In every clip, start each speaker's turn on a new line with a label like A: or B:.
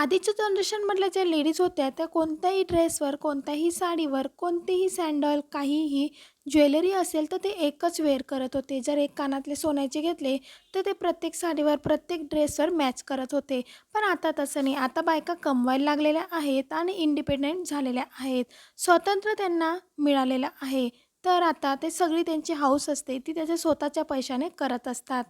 A: आधीच्या जनरेशनमधल्या ज्या लेडीज होत्या त्या कोणत्याही ड्रेसवर कोणत्याही साडीवर कोणतीही सँडल काहीही ज्वेलरी असेल तर ते एकच वेअर करत होते. जर एक कानातले सोन्याचे घेतले तर ते प्रत्येक साडीवर प्रत्येक ड्रेसवर मॅच करत होते. पण आता तसं नाही. आता बायका कमवायला लागलेल्या आहेत आणि इंडिपेंडेंट झालेल्या आहेत. स्वातंत्र्य त्यांना मिळालेलं आहे. तर आता ते सगळी त्यांची हौस असते. ती त्याच्या स्वतःच्या पैशाने करत असतात.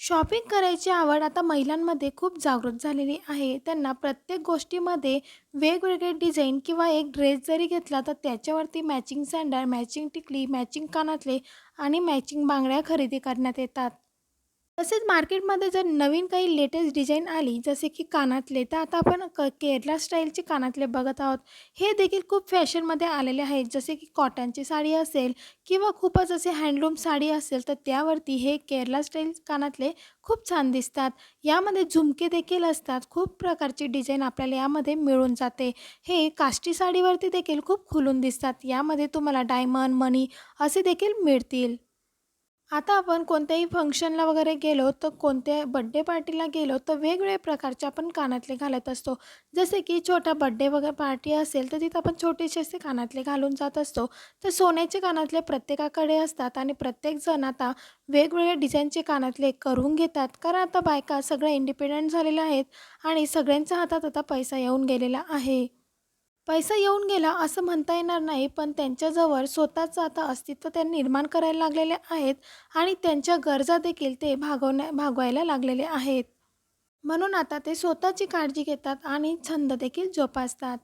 A: शॉपिंग करायची आवड आता महिलांमध्ये खूप जागृत झालेली आहे. त्यांना प्रत्येक गोष्टीमध्ये वेगवेगळे डिझाईन किंवा एक ड्रेस जरी घेतला तर त्याच्यावरती मॅचिंग सँडल मॅचिंग टिकली मॅचिंग कानातले आणि मॅचिंग बांगड्या खरेदी करण्यात येतात. तसेच मार्केटमध्ये जर नवीन काही लेटेस्ट डिझाईन आली जसे की कानातले तर आता आपण क केरला स्टाईलचे कानातले बघत आहोत. हे देखील खूप फॅशनमध्ये आलेले आहेत. जसे की कॉटनची साडी असेल किंवा खूपच असे हँडलूम साडी असेल तर त्यावरती हे केरला स्टाईल कानातले खूप छान दिसतात. यामध्ये झुमके देखील असतात. खूप प्रकारची डिझाईन आपल्याला यामध्ये मिळून जाते. हे काष्टी साडीवरती देखील खूप खुलून दिसतात. यामध्ये तुम्हाला डायमंड मनी असे देखील मिळतील. आता आपण कोणत्याही फंक्शनला वगैरे गेलो तर कोणत्या बड्डे पार्टीला गेलो तर वेगवेगळ्या प्रकारचे आपण कानातले घालत असतो. जसे की छोटा बड्डे वगैरे पार्टी असेल तर तिथं आपण छोटेसे असे कानातले घालून जात असतो. तर सोन्याचे कानातले प्रत्येकाकडे असतात आणि प्रत्येकजण आता वेगवेगळ्या डिझाईनचे कानातले करून घेतात. कारण आता बायका सगळ्या इंडिपेंडंट झालेल्या आहेत आणि सगळ्यांच्या हातात आता पैसा येऊन गेलेला आहे. पैसा येऊन गेला असं म्हणता येणार नाही पण त्यांच्याजवळ स्वतःचं आता अस्तित्व ते निर्माण करायला लागलेले आहेत आणि त्यांच्या गरजा देखील ते भागवण्या भागवायला लागलेले आहेत. म्हणून आता ते स्वतःची काळजी घेतात आणि छंद देखील जोपासतात.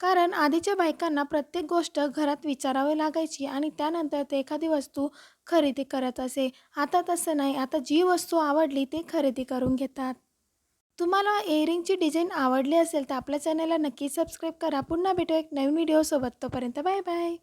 A: कारण आधीच्या बायकांना प्रत्येक गोष्ट घरात विचारावी लागायची आणि त्यानंतर ते एखादी वस्तू खरेदी करत असे. आता तसं नाही आता जी वस्तू आवडली ते खरेदी करून घेतात. तुम्हाला एअरिंगची डिझाईन आवडली असेल तर आपल्या चॅनलला नक्की सबस्क्राईब करा. पुन्हा भेटू एक नवीन व्हिडिओसोबत तोपर्यंत बाय बाय